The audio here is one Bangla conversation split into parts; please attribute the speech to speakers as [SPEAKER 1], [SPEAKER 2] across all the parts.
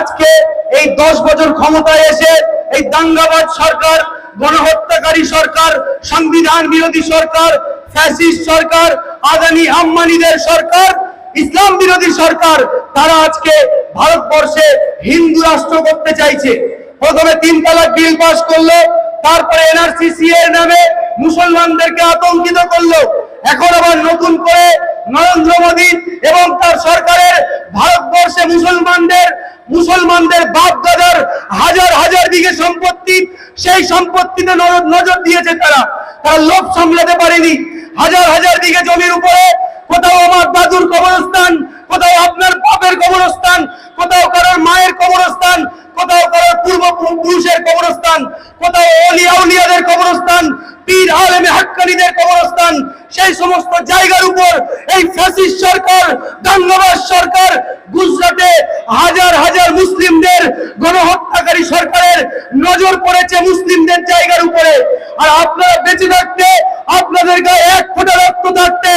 [SPEAKER 1] আজকে এই দশ বছর ক্ষমতায় এসে এই দাঙ্গাবাজ সরকার, গণহত্যাকারী সরকার, সংবিধান বিরোধী সরকার, ফ্যাসিস্ট সরকার, আদানি আম্বানিদের সরকার, ইসলাম বিরোধী সরকার, তারা আজকে ভারতবর্ষে হিন্দু রাষ্ট্র করতে চাইছে। প্রথমে তিন তালাক বিল পাস করল, তারপরে এনআরসি এর নামে মুসলমানদেরকে আতঙ্কিত করল। এখন আবার নতুন করে নরেন্দ্র মোদী এবং তার সরকারের ভারতবর্ষে মুসলমানদের মুসলমানদের বাপ দাদার হাজার হাজার বিঘে সম্পত্তি, সেই সম্পত্তিতে নজর দিয়েছে তারা। তারা লোভ সামলাতে পারেনি। হাজার হাজার বিঘে জমির উপরে কোথাও আমার দাদুর কবরস্থান, কোথাও আপনার বাপের কবরস্থান, কোথাও কারোর মায়ের কবরস্থান, কোথাও কারোর পূর্ব পুরুষের কবরস্থান, কোথাও অলিয়া উলিয়াদের কবরস্থান, পীর আলেমে হাক্কানিদের কবরস্থান। সেই সমস্ত জায়গার উপর এই ফ্যাসিস্ট সরকার দাঙ্গাবাজ সরকার, গুজরাটে হাজার হাজার মুসলিমদের গণহত্যাকারী সরকারের নজর পড়েছে মুসলিমদের জায়গার উপরে। আর আপনারা বেঁচে থাকতে, আপনাদের গায়ে এক ফোঁটা রক্ত থাকতে,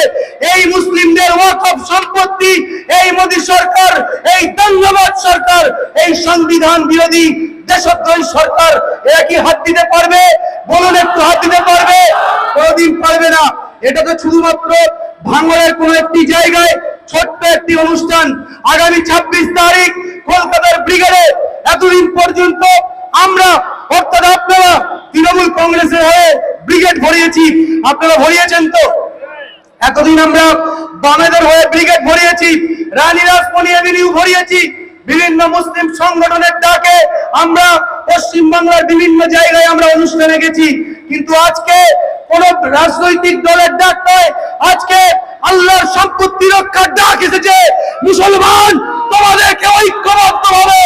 [SPEAKER 1] এই মুসলিমদের ওয়াকফ সম্পত্তি, এই মোদী সরকার, এই দাঙ্গাবাজ সরকার, এই সংবিধান বিরোধী দেশদ্রোহী সরকার এরা কি হাত দিতে পারবে? বলুন একটু হাত দিতে পারবে? কোনদিন পারবে না। এটা তো শুধুমাত্র ভাঙড়ের কোন একটি জায়গায় ছোট্ট একটি অনুষ্ঠান আগামী ছাব্বিশ তারিখ কলকাতার ব্রিগেডে। এতদিন পর্যন্ত আমরা, অর্থাৎ আপনারা তৃণমূল কংগ্রেসের হয়ে ব্রিগেড ভরিয়েছি। আপনারা ভরিয়েছেন তো? এতদিন আমরা বামেদের হয়ে ব্রিগেড ভরিয়েছি রানী রাসমণি এভিনিউ ভরিয়েছি, বিভিন্ন মুসলিম সংগঠনের ডাকে আমরা পশ্চিমবাংলার বিভিন্ন জায়গায় আমরা অনুষ্ঠানে গেছি। কিন্তু আজকে কোন রাজনৈতিক দলের ডাক নয়। আজকে আল্লাহর সম্পত্তি রক্ষার ডাক এসেছে। মুসলমান, তোমাদেরকে ঐক্যবদ্ধ ভাবে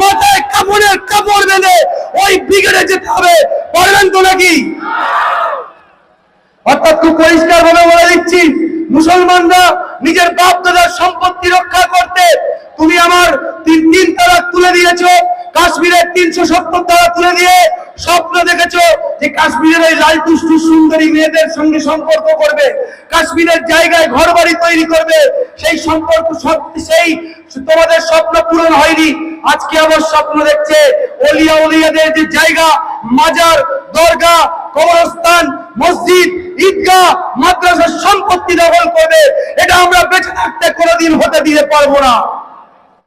[SPEAKER 1] মাথায় কাপড়ের কাপড় বেঁধে ওই ব্রিগেডে যেতে হবে। পারবেন তো নাকি? অর্থাৎ খুব পরিষ্কার ভাবে বলে দিচ্ছি, মুসলমানরা নিজের বাপ দাদার সম্পত্তি রক্ষা করতে তুমি আমার তিন তিন তারা তুলে দিয়েছ, কাশ্মীরের তিনশো সত্তর তারা তুলে দিয়ে যে কাশ্মীরের এই লাল সুন্দরী মেয়েদের সঙ্গে সম্পর্ক করবে, কাশ্মীরের জায়গায় ঘর বাড়ি তৈরি করবে, সেই সম্পর্ক সত্যি সেই তোমাদের স্বপ্ন পূরণ হয়নি। আজকে আবার স্বপ্ন দেখছে অলিয়া উলিয়াদের যে জায়গা, মাজার দরগা কবরস্থান, মসজিদ, ঈদগাহ, মাদ্রাসার সম্পত্তি দখল করবে। এটা আমরা বেঁচে থাকতে কোনোদিন হতে দিতে পারব না।